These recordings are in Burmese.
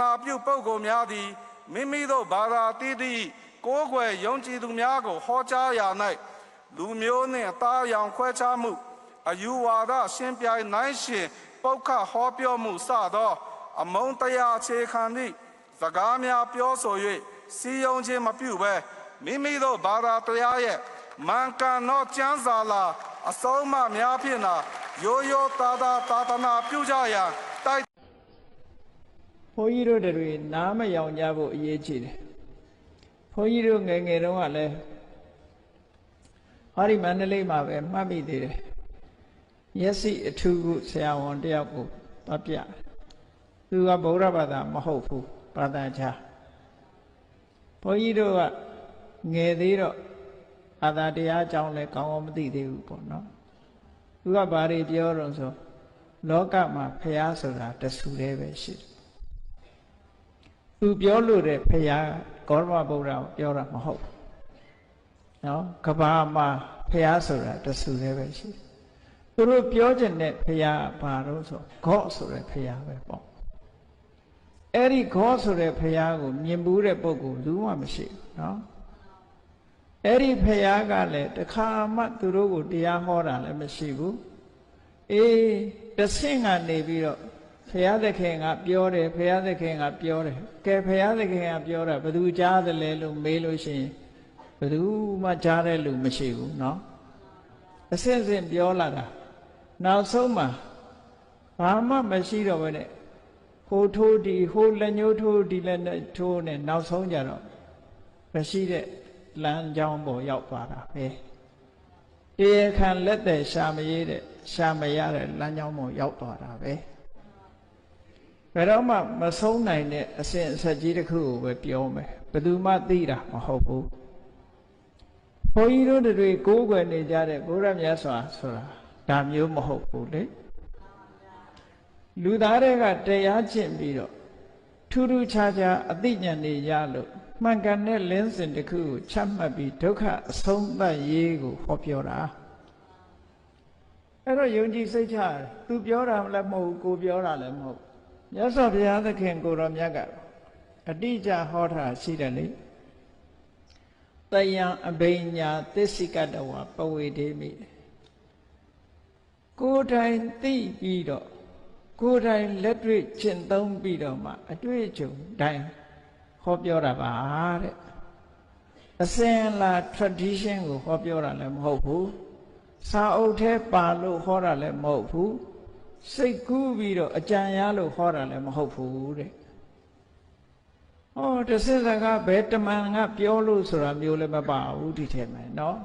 နာပြုပုဂ္ဂိုလ်များသည်မိမိတို့ဘာသာတည်သည့်ကိုးကွယ်ယုံကြည်သူများကို ဟောကြားရာ၌လူမျိုးနှင့်အသားအရောင်ခွဲခြားမှုအယူဝါဒရှင်ပြိုင်နိုင်ရှင်ပုတ်ခဟောပြောမှုစသော အမုန်းတရားအခြေခံသည့်စကားများပြောဆို၍စီယုံခြင်းမပြုဘဲမိမိတို့ဘာသာတရားရဲ့မှန်ကန်သောကျမ်းစာလာအဆုံးအမများဖြင့်သာရိုးရိုးသားသားသာသနာပြုကြရန်တိုက် ဘုန်းကြီးတို့တွေနားမယောင်ကြဖို့အရေးကြီးတယ်ဘုန်းကြီးတို့ငယ်ငယ်တုန်းကလည်းဟောဒီမန္တလေးမှာပဲမှတ်မိသေးတယ်မျက်စိအထူးခုဆရာဝန်တယောက်ကိုသွားပြတယ်သူကဗုဒ္ဓဘာသာမဟုတ်ဘူးဘာသာခြားဘုန်းကြီးတို့ကငယ်သေးတော့ဘာသာတရားအကြောင်းလည်းကောင်းအောင်မသိသေးဘူးပေါ့နော်သူကဘာတွေပြောတော့ဆိုလောကမှာဖះဆိုတာတဆူတည်းပဲရှိတယ် သူပြောလို့တဲ့ဖះဂေါရမဗုဒ္ဓကိုပြောတာမဟုတ်ဘူးနော်ကဘာမှာဖះဆိုတာတဆူတည်းပဲရှိတယ်သူတို့ပြောချင်တဲ့ဖះဘာလို့ဆိုဂေါဆိုတဲ့ဖះပဲပေါ့အဲ့ဒီဂေါဆိုတဲ့ဖះကိုမြင်ဘူးတဲ့ပုဂ္ဂိုလ်ဘူးမှမရှိဘူးနော်အဲ့ဒီဖះကလည်းတခါမှသူတို့ကိုတရားဟောတာလည်းမရှိဘူးအေးတဆင့်ကနေပြီးတော့ ဖះသခင်ကပြောတယ်ဖះသခင်ကပြောတယ်ကဲဖះသခင်ကပြောတာဘယ်သူကြားတယ်လဲလို့မေးလို့ရှိရင်ဘယ်သူမှကြားတဲ့လူမရှိဘူးเนาะအစစ်အစစ်ပြောလာတာနောက်ဆုံးမှာဘာမှမရှိတော့ဘဲနဲ့ဟိုထိုးဒီဟိုလက်ညှိုးထိုးဒီလက်နဲ့ထိုးနဲ့နောက်ဆုံးကြတော့မရှိတဲ့လမ်းကြောင်းပေါ်ရောက်သွားတာပဲတရားခံလက်သက်ရှာမရည်တဲ့ရှာမရတဲ့လမ်းကြောင်းပေါ်ရောက်သွားတာပဲ ဘယ်တော့မှမဆုံးနိုင်တဲ့အစဉ်အဆက်ကြီးတစ်ခုကိုပဲပြောမယ်ဘယ်သူမှသိတာမဟုတ်ဘူးဘုန်းကြီးတို့တွေကိုးကွယ်နေကြတဲ့ဘုရားမြတ်စွာဆိုတာဒါမျိုးမဟုတ်ဘူးလေလူသားတွေကတရားကျင့်ပြီးတော့ထူးထူးခြားခြားအသိဉာဏ်တွေရလို့မှန်ကန်တဲ့လင်းစဉ်တစ်ခုကိုချမှတ်ပြီးဒုက္ခအဆုံးသတ်ရေးကိုဟောပြောတာအဲ့တော့ယုံကြည်စိတ်ချတယ်သူပြောတာလည်းမဟုတ်ကိုပြောတာလည်းမဟုတ် မြတ်စွာဘုရားသခင်ကိုရောမြတ်ကအတိအကျဟောတာရှိတယ်လေတယံအဘိညာသစ္စိကတဝပဝေဒေမိကိုယ်တိုင်သိပြီးတော့ကိုယ်တိုင်လက်တွေ့ကျင့်သုံးပြီးတော့မှအတွေ့အကြုံတိုင်းဟောပြောတာပါတဲ့အစဉ်လာ tradition ကိုဟောပြောတာလည်းမဟုတ်ဘူးစာအုပ်ထဲပါလို့ဟောတာလည်းမဟုတ်ဘူး စိတ်ကူးပြီးတော့အကြံရလို့ဟောတာလည်းမဟုတ်ဘူးတဲ့။ဟောတဆင်းစကားဘယ်တမန်ကပြောလို့ဆိုတာမျိုးလည်းမပါဘူးဒီထဲမှာနော်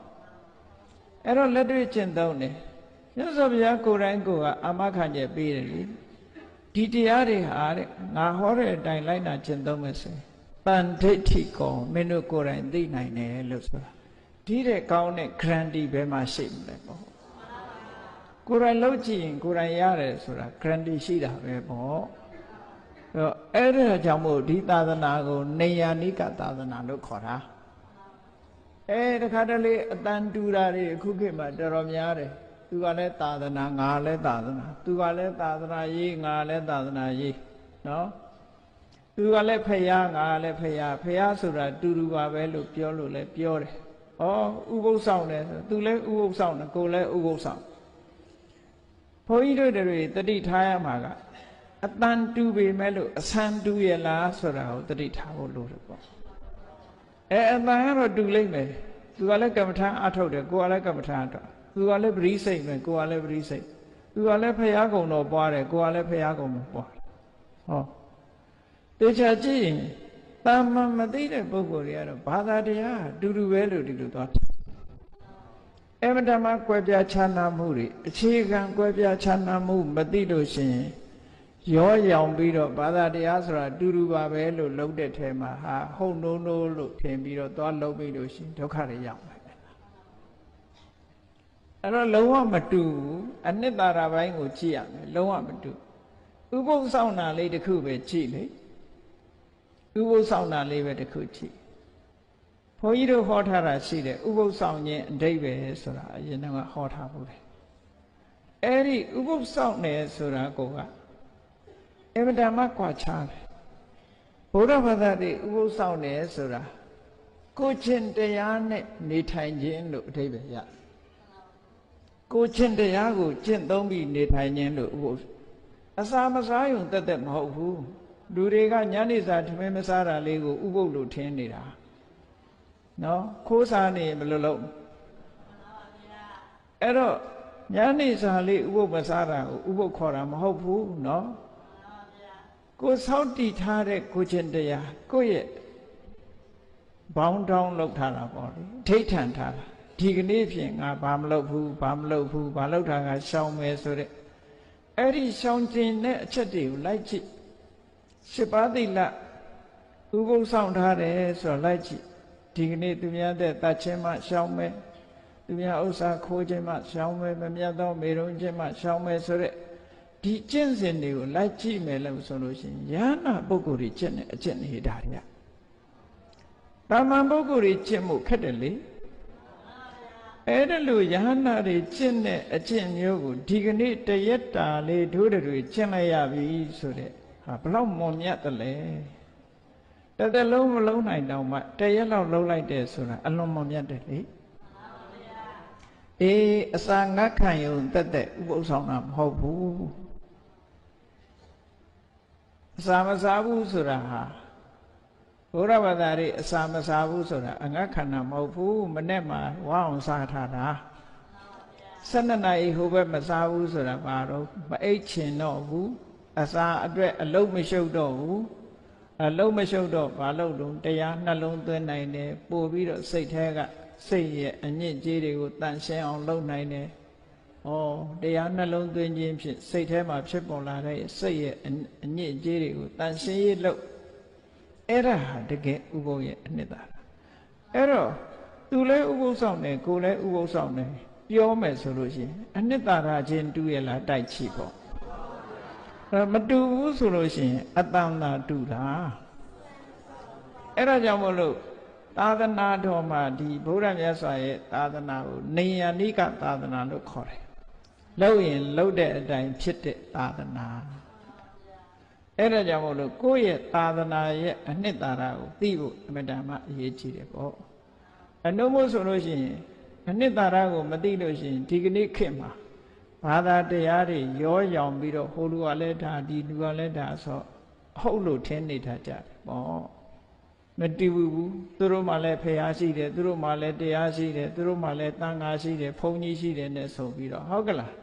။အဲ့တော့လက်တွေ့ကျင့်သုံးတယ်။မြတ်စွာဘုရားကိုယ်တိုင်ကိုကအမခံချက်ပေးတယ်လေ။ဒီတရားတွေဟာတဲ့ငါဟောတဲ့အတိုင်းလိုက်နာကျင့်သုံးမယ်ဆိုရင်ပန္ဒိဋ္ဌိကောမင်းတို့ကိုယ်တိုင်သိနိုင်တယ်လို့ဆိုတာ။ဒီတဲ့ကောင်းတဲ့ guarantee ဘယ်မှာရှိမလဲပေါ့။ ကိုယ်တိုင်လုပ်ကြည့်ရင်ကိုယ်တိုင်ရတယ်ဆိုတာ guarantee ရှိတာပဲပေါ့အဲ့တော့အဲ့ဒါကြောင့်မို့ဒီသာသနာကိုနေယာနိကသာသနာလို့ခေါ်တာအဲတခါတလေအတန်တူတာတွေအခုခေတ်မှာတော်တော်များတယ်သူကလည်းသာသနာငါလည်းသာသနာသူကလည်းသာသနာရေးငါလည်းသာသနာရေးနော်သူကလည်းဖယားငါလည်းဖယားဖယားဆိုတာတူတူပါပဲလို့ပြောလို့လည်းပြောတယ်ဩဥပုသ်ဆောင်တယ်ဆိုသူလည်းဥပုသ်ဆောင်တယ်ကိုယ်လည်းဥပုသ်ဆောင် ဘုန်းကြီးတို့တွေတတိထားရမှာကအတန်တူပေမဲ့လို့အဆန်တူရလားဆိုတာကိုတတိထားဖို့လိုတယ်ပေါ့အဲအတန်ကတော့တူလိမ့်မယ်သူကလည်းကမ္မထာအထုတ်တယ်ကိုယ်ကလည်းကမ္မထာအထုတ်သူကလည်းပရိစိတ်ပဲကိုကလည်းပရိစိတ်သူကလည်းဖရာကုံတော်ပွားတယ်ကိုကလည်းဖရာကုံတော်ပွားတယ်ဟောတေချာကြည့်ရင်တာမန်မသိတဲ့ပုဂ္ဂိုလ်တွေကတော့ဘာသာတရားအတူတူပဲလို့ဒီလိုသွားတယ် အမတမကွဲပြားခြားနာမှုတွေအခြေခံကွဲပြားခြားနာမှုမသိလို့ရှိရင်ရောရောင်ပြီးတော့ဘာသာတရားဆိုတာအတူတူပါပဲလို့လုံးတဲ့ထဲမှာဟာဟုတ်နိုးနိုးလို့ထင်ပြီးတော့သွားလုံးပြီးလို့ရှိရင်ဒုက္ခတွေရောက်မယ်အဲ့တော့လုံးဝမတူဘူးအနှစ်သာရပိုင်းကိုကြည့်ရမယ်လုံးဝမတူဥပုသ်ဆောင်တာလေးတစ်ခုပဲကြည့်လေဥပုသ်ဆောင်တာလေးပဲတစ်ခုကြည့် ဘုန်းကြီးတို့ဟောထားတာရှိတယ်ဥပုသ်ဆောင်ခြင်းအဓိပ္ပာယ်ဆိုတာအရင်ကဟောထားဘူးလေအဲ့ဒီဥပုသ်ဆောင်တယ်ဆိုတာကိုကအင်မတန်မှကွာခြားတယ်ဗုဒ္ဓဘာသာတွေဥပုသ်ဆောင်တယ်ဆိုတာကိုချင်းတရားနဲ့နေထိုင်ခြင်းလို့အဓိပ္ပာယ်ရကိုချင်းတရားကိုကျင့်သုံးပြီးနေထိုင်ခြင်းလို့ဥပုသ်အစာမစားယုံတက်တက်မဟုတ်ဘူးလူတွေကညနေစာထမင်းမစားတာလေးကိုဥပုသ်လို့ထင်နေတာ နော်ခိုးစားနေဘယ်လိုလုပ်အဲ့တော့ညနေစာလေးဥပုသ်မစားတာကိုဥပုသ်ခေါ်တာမဟုတ်ဘူးနော်ကိုစောင့်တည်ထားတဲ့ကိုချင်းတရားကိုယ့်ရဲ့ဘောင်းတောင်းလောက်ထားတာပေါ့လေထိဋ္ဌံထားတာဒီကနေ့ဖြင့်ငါဘာမလုပ်ဘူးဘာမလုပ်ဘူးဘာလုပ်တာကရှောင်မယ်ဆိုတဲ့အဲ့ဒီရှောင်ကျင်တဲ့အချက်တွေကိုလိုက်ကြည့်ရှစ်ပါးသီလဥပုသ်ဆောင်ထားတယ်ဆိုတော့လိုက်ကြည့် ဒီကနေ့သူများတဲ့တတ်ချင်းမှရှောင်မယ်သူများဥစ္စာခိုးခြင်းမှရှောင်မယ်မမြတ်သောမေရုံခြင်းမှရှောင်မယ်ဆိုတဲ့ဒီကျင့်စဉ်တွေကိုလိုက်ကြည့်မယ်လို့ဆိုလို့ရှိရင်ယ ahanan ပုဂ္ဂိုလ်တွေကျင့်တဲ့အကျင့်နေတာတွေကတာမန်ပုဂ္ဂိုလ်တွေကျင့်မှုခက်တယ်လေအဲ့ဒါလို့ယ ahanan တွေကျင့်တဲ့အကျင့်မျိုးကိုဒီကနေ့တရက်တာလေးတို့တွေကျင့်လိုက်ရပြီဆိုတဲ့ဟာဘလောက်မွန်မြတ်တယ်လဲ တစ်သက်လုံးမလုံးနိုင်တော့မှတရက်လောက်လုံးလိုက်တယ်ဆိုတာအလွန်မွန်မြတ်တယ်လေအေးအစာငတ်ခံယုံတက်တက်ဥပုသ်ဆောင်တာမဟုတ်ဘူးအစာမစားဘူးဆိုတာဟာဘုရားဘာသာရေးအစာမစားဘူးဆိုတာအငတ်ခန္ဓာမဟုတ်ဘူးမနဲ့မှဝါအောင်စားထားတာ12နာရီဟိုဘက်မစားဘူးဆိုတာဘာတော့မအိတ်ချင်တော့ဘူးအစာအတွက်အလုံးမရှုပ်တော့ဘူး အလုံးမရှုပ်တော့ဘာလို့တော့တရားနှလုံးသွင်းနိုင်တယ်ပို့ပြီးတော့စိတ်แท้ကစိတ်ရဲ့အညစ်အကြေးတွေကိုတန်ရှင်းအောင်လုပ်နိုင်တယ်။ဩတရားနှလုံးသွင်းခြင်းဖြင့်စိတ်ထဲမှာဖြစ်ပေါ်လာတဲ့စိတ်ရဲ့အညစ်အကြေးတွေကိုတန်ရှင်းရေးလုပ်အဲ့ဒါဟာတကယ်ဥပုပ်ရဲ့အနှစ်သာရအဲ့တော့သူလည်းဥပုပ်ဆောင်တယ်ကိုယ်လည်းဥပုပ်ဆောင်တယ်ပြောမယ်ဆိုလို့ရှိရင်အနှစ်သာရချင်းတူရလားတိုက်ချိပေါ့ အဲ့မတူဘူးဆိုလို့ရှိရင်အတန်သာတူတာအဲ့ဒါကြောင့်မို့လို့သာသနာတော်မှာဒီဗုဒ္ဓမြတ်စွာရဲ့သာသနာကိုနေယနိကသာသနာလို့ခေါ်တယ်လို့ရင်လို့တဲ့အတိုင်းဖြစ်တဲ့သာသနာအဲ့ဒါကြောင့်မို့လို့ကိုယ့်ရဲ့သာသနာရဲ့အနှစ်သာရကိုသိဖို့အမြဲတမ်းအရေးကြီးတယ်ပေါ့အနုမို့ဆိုလို့ရှိရင်အနှစ်သာရကိုမသိလို့ရှိရင်ဒီကနေ့ခေတ်မှာ ဘာသာတရားတွေရောရောင်ပြီးတော့ဟိုလူကလည်းဒါဒီလူကလည်းဒါဆိုဟုတ်လို့ထင်နေတတ်ကြတယ်ပေါ့မတူဘူးသူတို့မှလည်းဖះရှိတယ်သူတို့မှလည်းတရားရှိတယ်သူတို့မှလည်းတန်ခါရှိတယ်ဘုန်းကြီးရှိတယ်နဲ့ဆိုပြီးတော့ဟုတ်ကလား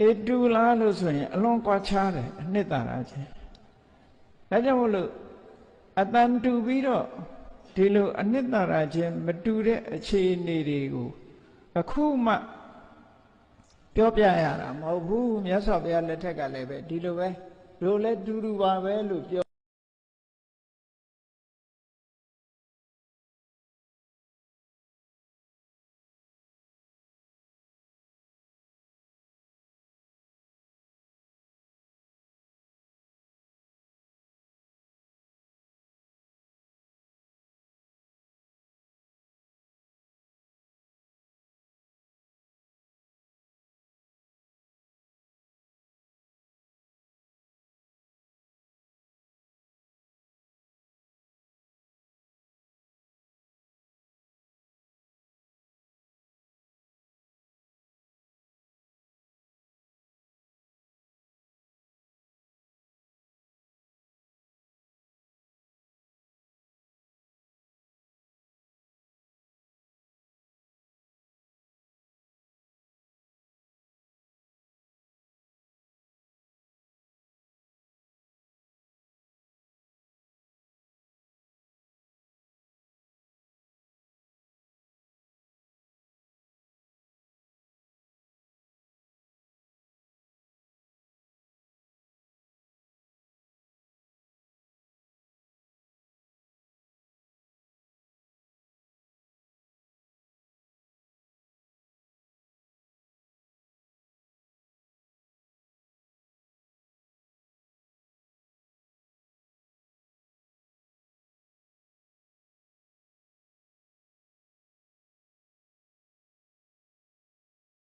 အေတူလားလို့ဆိုရင်အလွန်ကွာခြားတယ်အနှစ်သာရချင်းဒါကြောင့်မို့လို့အတန်တူပြီးတော့ဒီလိုအနှစ်သာရချင်းမတူတဲ့အခြေအနေတွေကိုအခုမှ ပြောပြရတာမဟုတ်ဘူးမြတ်စွာဘုရားလက်ထက်ကလည်းပဲဒီလိုပဲတို့လည်းတူတူပါပဲလို့ပြော